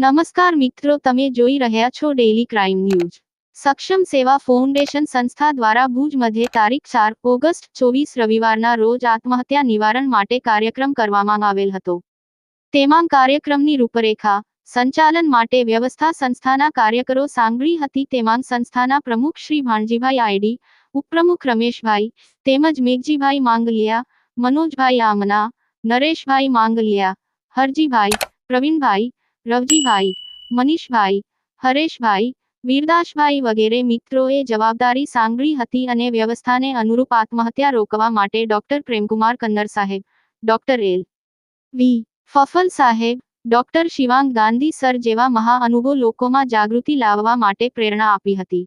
નમસ્કાર મિત્રો, તમે જોઈ રહ્યા છો ડેલી ક્રાઇમ ન્યૂઝ સક્ષમ સેવા ફાઉન્ડેશન સંસ્થા દ્વારા ભુજ મધ્યે તારીખ ચાર, ઓગસ્ટ ચોવીસ રવિવારના રોજ આત્મહત્યા નિવારણ માટે કાર્યક્રમ કરવામાં આવેલ હતો. તેમાં કાર્યક્રમની રૂપરેખા, સંચાલન માટે વ્યવસ્થા સંસ્થાના કાર્યકરો સાંભળી હતી, તેમાં સંસ્થાના પ્રમુખ શ્રી ભાણજીભાઈ આઈડી ઉપપ્રમુખ રમેશભાઈ, તેમજ મેઘજીભાઈ માંગલિયા, મનોજભાઈ આમના, નરેશભાઈ માંગલિયા, હરજીભાઈ, પ્રવીણભાઈ રવજીભાઈ મનીષભાઈ, હરેશભાઈ વીરદાસભાઈ વગેરે મિત્રોએ જવાબદારી સાંગળી હતી અને વ્યવસ્થાને અનુરૂપ આત્મહત્યા રોકવા માટે ડોક્ટર પ્રેમકુમાર કન્નર સાહેબ, ડોક્ટર એલ. વી. ફફલ સાહેબ, ડોક્ટર શિવાંગ ગાંધી સર જેવા મહાઅનુભવ લોકોમાં જાગૃતિ લાવવા માટે પ્રેરણા આપી હતી.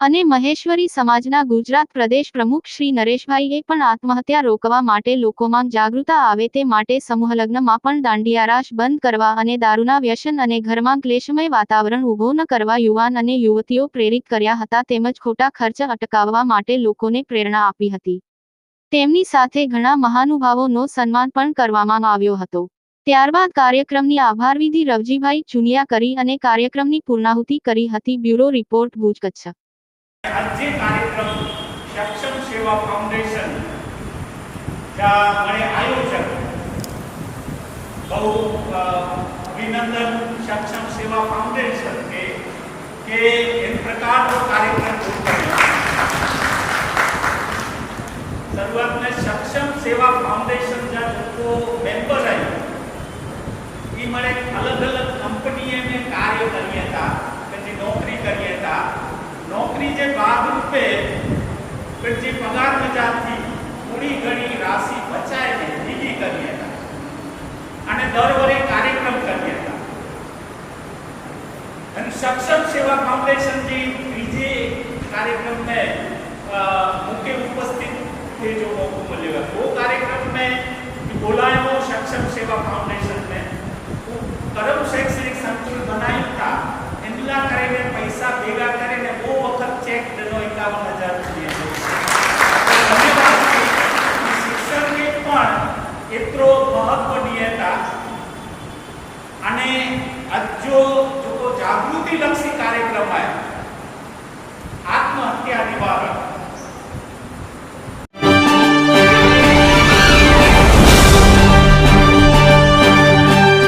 અને મહેશ્વરી સમાજના ગુજરાત પ્રદેશ પ્રમુખ શ્રી નરેશભાઈએ પણ આત્મહત્યા રોકવા માટે લોકોમાં જાગૃતતા આવે તે માટે સમૂહલગ્નમાં પણ દાંડિયારાશ બંધ કરવા અને દારૂના વ્યસન અને ઘરમાં ક્લેશમય વાતાવરણ ઊભો ન કરવા યુવાન અને યુવતીઓ પ્રેરિત કર્યા હતા તેમજ ખોટા ખર્ચ અટકાવવા માટે લોકોને પ્રેરણા આપી હતી. તેમની સાથે ઘણા મહાનુભાવોનો સન્માન પણ કરવામાં આવ્યો હતો. ત્યારબાદ કાર્યક્રમની આભારવિધિ રવજીભાઈ ચુનિયા કરી અને કાર્યક્રમની પૂર્ણાહુતિ કરી હતી બ્યુરો રિપોર્ટ ભુજ કચ્છ आज જે કાર્યક્રમ સક્ષમ સેવા ફાઉન્ડેશન ત્યાં મને આયોજક બહુ અ, અભિનંદન સક્ષમ સેવા ફાઉન્ડેશન કે કે એક પ્રકારનો કાર્યક્રમ શરૂ કર્યો શરૂઆતમાં સક્ષમ સેવા ફાઉન્ડેશન ના લોકો મેમ્બર આવ્યા એ મને અલગ અલગ કંપનીએ મેં કાર્ય કર્યા હતા ભાગરૂપે જે પગાર બજારથી થોડી ઘણી રાશિ બચાવીને ભેગી કરી હતા. અને દર વરે કાર્યક્રમ કરી હતા. અને સક્ષમ સેવા ફાઉન્ડેશન જે ત્રીજે કાર્યક્રમ में मुख्य उपस्थित थे जो मौको मिलेगा वो कार्यक्रम में बोलायो सक्षम सेवा फाउंडेशन અને જો જો જાગૃતિ લક્ષી કાર્યક્રમ નિવારણ